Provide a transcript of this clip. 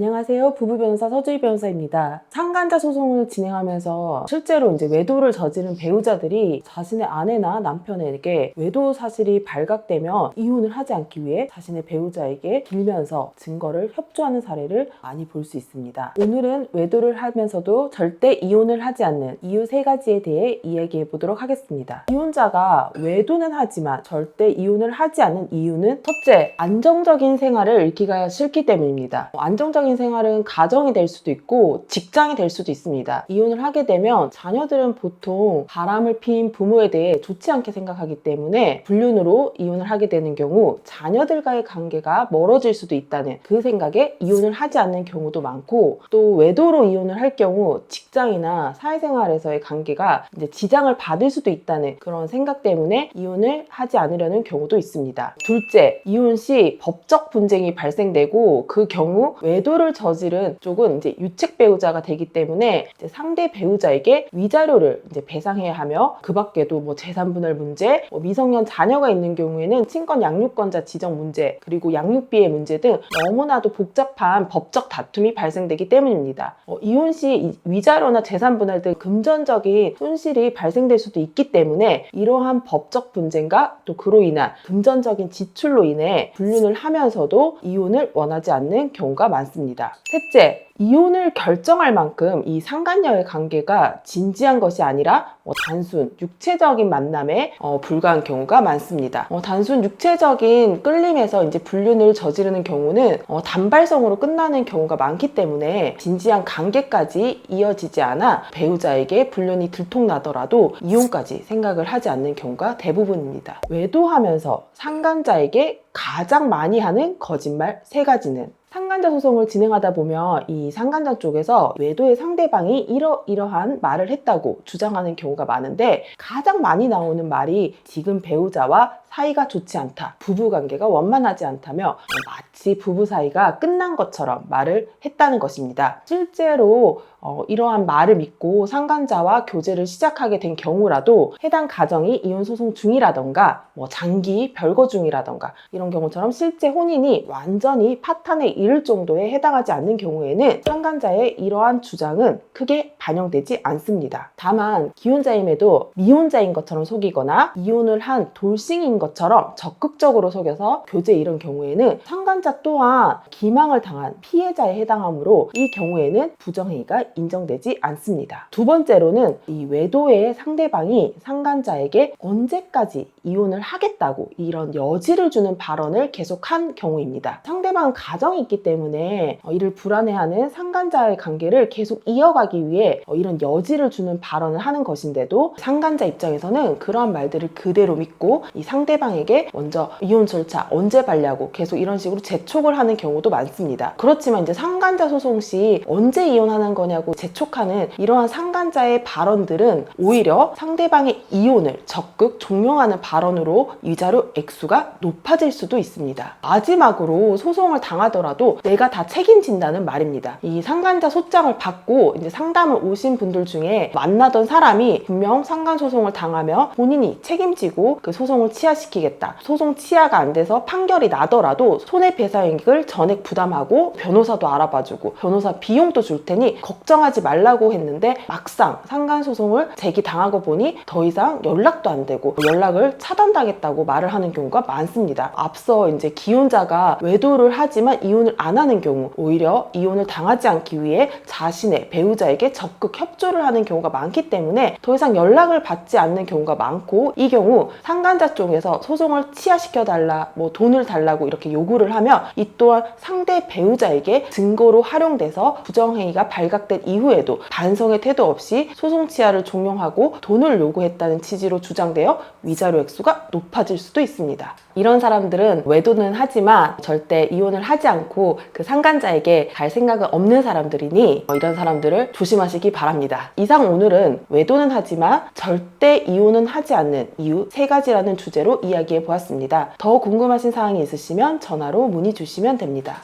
안녕하세요. 부부 변호사 서주희 변호사입니다. 상간자 소송을 진행하면서 실제로 이제 외도를 저지른 배우자들이 자신의 아내나 남편에게 외도 사실이 발각되면 이혼을 하지 않기 위해 자신의 배우자에게 빌면서 증거를 협조하는 사례를 많이 볼 수 있습니다. 오늘은 외도를 하면서도 절대 이혼을 하지 않는 이유 세 가지에 대해 이야기해 보도록 하겠습니다. 이혼자가 외도는 하지만 절대 이혼을 하지 않는 이유는 첫째, 안정적인 생활을 잃기가 싫기 때문입니다. 안정적인 생활은 가정이 될 수도 있고 직장이 될 수도 있습니다. 이혼을 하게 되면 자녀들은 보통 바람을 피인 부모에 대해 좋지 않게 생각하기 때문에 불륜으로 이혼을 하게 되는 경우 자녀들과의 관계가 멀어질 수도 있다는 그 생각에 이혼을 하지 않는 경우도 많고 또 외도로 이혼을 할 경우 직장이나 사회생활에서의 관계가 이제 지장을 받을 수도 있다는 그런 생각 때문에 이혼을 하지 않으려는 경우도 있습니다. 둘째, 이혼 시 법적 분쟁이 발생되고 그 경우 외도를 저지른 쪽은 이제 유책 배우자가 되기 때문에 상대 배우자에게 위자료를 이제 배상해야 하며 그 밖에도 뭐 재산분할 문제, 뭐 미성년 자녀가 있는 경우에는 친권 양육권자 지정 문제, 그리고 양육비의 문제 등 너무나도 복잡한 법적 다툼이 발생되기 때문입니다. 어, 이혼 시이 위자료나 재산분할 등 금전적인 손실이 발생될 수도 있기 때문에 이러한 법적 분쟁과 또 그로 인한 금전적인 지출로 인해 불륜을 하면서도 이혼을 원하지 않는 경우가 많습니다. 셋째, 이혼을 결정할 만큼 이 상간녀의 관계가 진지한 것이 아니라 뭐 단순 육체적인 만남에 어, 불과한 경우가 많습니다. 어, 단순 육체적인 끌림에서 이제 불륜을 저지르는 경우는 어, 단발성으로 끝나는 경우가 많기 때문에 진지한 관계까지 이어지지 않아 배우자에게 불륜이 들통나더라도 이혼까지 생각을 하지 않는 경우가 대부분입니다. 외도하면서 상간자에게 가장 많이 하는 거짓말 세 가지는 상 간자 소송을 진행하다 보면 이 상간자 쪽에서 외도의 상대방이 이러이러한 말을 했다고 주장하는 경우가 많은데 가장 많이 나오는 말이 지금 배우자와 사이가 좋지 않다. 부부 관계가 원만하지 않다며 마치 부부 사이가 끝난 것처럼 말을 했다는 것입니다. 실제로 어, 이러한 말을 믿고 상간자와 교제를 시작하게 된 경우라도 해당 가정이 이혼 소송 중이라던가 뭐 장기 별거 중이라던가 이런 경우처럼 실제 혼인이 완전히 파탄에 이를 정도에 해당하지 않는 경우에는 상간자의 이러한 주장은 크게 반영되지 않습니다. 다만 기혼자임에도 미혼자인 것처럼 속이거나 이혼을 한 돌싱인 것처럼 적극적으로 속여서 교제 이런 경우에는 상간자 또한 기망을 당한 피해자에 해당하므로 이 경우에는 부정행위가 인정되지 않습니다. 두 번째로는 이 외도의 상대방이 상간자에게 언제까지 이혼을 하겠다고 이런 여지를 주는 발언을 계속한 경우입니다. 상대방은 가정이 있기 때문에 어, 이를 불안해하는 상간자의 관계를 계속 이어가기 위해 어, 이런 여지를 주는 발언을 하는 것인데도 상간자 입장에서는 그러한 말들을 그대로 믿고 이 상대방에게 먼저 이혼 절차 언제 발려고 계속 이런 식으로 재촉을 하는 경우도 많습니다. 그렇지만 이제 상간자 소송 시 언제 이혼하는 거냐고 재촉하는 이러한 상간자의 발언들은 오히려 상대방의 이혼을 적극 종용하는 발언으로 위자료 액수가 높아질 수도 있습니다. 마지막으로 소송을 당하더라도 내가 다 책임진다는 말입니다. 이 상간자 소장을 받고 이제 상담을 오신 분들 중에 만나던 사람이 분명 상간 소송을 당하며 본인이 책임지고 그 소송을 치하시키겠다. 소송 치하가 안 돼서 판결이 나더라도 손해배상액을 전액 부담하고 변호사도 알아봐주고 변호사 비용도 줄 테니 걱정하지 말라고 했는데 막상 상간 소송을 제기 당하고 보니 더 이상 연락도 안 되고 연락을 차단당했다고 말을 하는 경우가 많습니다. 앞서 이제 기혼자가 외도를 하지만 이혼을 안 하는 경우 오히려 이혼을 당하지 않기 위해 자신의 배우자에게 적극 협조를 하는 경우가 많기 때문에 더 이상 연락을 받지 않는 경우가 많고 이 경우 상간자 쪽에서 소송을 치하시켜 달라 뭐 돈을 달라고 이렇게 요구를 하면 이 또한 상대 배우자에게 증거로 활용돼서 부정행위가 발각된 이후에도 반성의 태도 없이 소송 치하를 종용하고 돈을 요구했다는 취지로 주장되어 위자료 액수가 높아질 수도 있습니다. 이런 사람들은 외도는 하지만 절대 이혼을 하지 않고 그 상간자에게 갈 생각은 없는 사람들이니 이런 사람들을 조심하시기 바랍니다. 이상 오늘은 외도는 하지만 절대 이혼은 하지 않는 이유 세 가지라는 주제로 이야기해 보았습니다. 더 궁금하신 사항이 있으시면 전화로 문의 주시면 됩니다.